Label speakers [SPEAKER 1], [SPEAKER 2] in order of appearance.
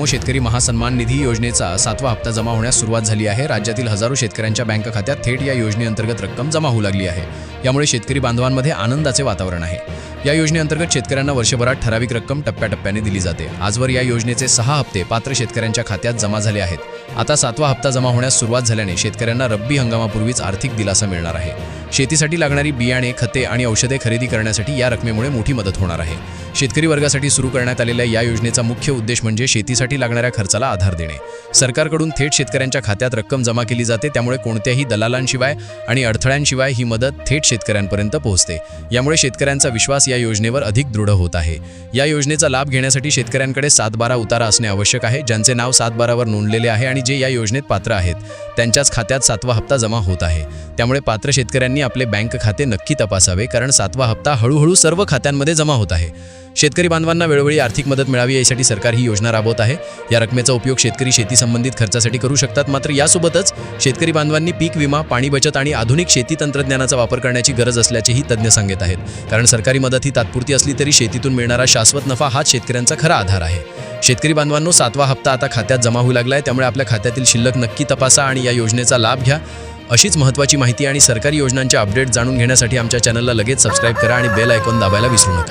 [SPEAKER 1] दामो शेतकरी महासन्मान निधी योजनेचा सातवा हप्ता जमा होण्यास सुरुवात झाली आहे. राज्यातील हजारो शेतकऱ्यांच्या बँक खात्यात थेट या योजनेअंतर्गत रक्कम जमा होऊ लागली आहे. यामुळे शेतकरी बांधवांमध्ये आनंदाचे वातावरण आहे. या योजनेअंतर्गत शेतकऱ्यांना वर्षभरात ठराविक रक्कम टप्प्याटप्प्याने दिली जाते. आजवर या योजनेचे सहा हप्ते पात्र शेतकऱ्यांच्या खात्यात जमा झाले आहेत. आता सातवा हप्ता जमा होण्यास सुरुवात झाल्याने शेतकऱ्यांना रब्बी हंगामापूर्वीच आर्थिक दिलासा मिळणार आहे. शेतीसाठी लागणारी बियाणे खते आणि औषधे खरेदी करण्यासाठी या रकमेमुळे मोठी मदत होणार आहे. शेतकरी वर्गासाठी सुरू करण्यात आलेल्या या योजनेचा मुख्य उद्देश म्हणजे शेतीसाठी लागणाऱ्या खर्चाला आधार देणे. सरकारकडून थेट शेतकऱ्यांच्या खात्यात रक्कम जमा केली जाते त्यामुळे कोणत्याही दलालांशिवाय आणि अडथळ्यांशिवाय ही मदत थेट शेतकऱ्यांपर्यंत पोहोचते. यामुळे शेतकऱ्यांचा विश्वास या योजनेवर अधिक दृढ होत आहे. या योजनेचा लाभ घेण्यासाठी शेतकऱ्यांकडे सात बारा उतारा असणे आवश्यक आहे ज्यांचे नाव सात बारावर नोंदलेले आहे आणि जे या योजनेत पात्र आहेत. त्यांच्याच खात्यात सातवा हप्ता जमा होत आहे. त्यामुळे पात्र शेतकऱ्यांनी आपले बँक खाते नक्की तपासावे कारण सातवा हप्ता हळूहळू सर्व खात्यांमध्ये जमा होत आहे. शेतकरी बांधवांना वेळोवेळी आर्थिक मदत मिळावी यासाठी सरकार ही योजना राबवत आहे. या रकमेचा उपयोग शेतकरी शेती संबंधित खर्चासाठी करू शकतात मात्र यासोबतच शेतकरी बांधवांनी पीक विमा पाणी बचत आणि आधुनिक शेती तंत्रज्ञानाचा वापर करण्याची गरज असल्याचेही तज्ज्ञ सांगत आहेत. कारण सरकारी मदत ही तात्पुरती असली तरी शेतीतून मिळणारा शाश्वत नफा हाच शेतकऱ्यांचा खरा आधार आहे. शेतकरी बांधवांनो सातवा हप्ता आता खात्यात जमा होऊ लागलाय त्यामुळे आपल्या खात्यातील शिल्लक नक्की तपासा आणि या योजनेचा लाभ घ्या. अशीच महत्त्वाची माहिती आणि सरकारी योजनांचे अपडेट जाणून घेण्यासाठी आमच्या चॅनलला लगेच सबस्क्राईब करा आणि बेल आयकॉन दाबायला विसरू नका.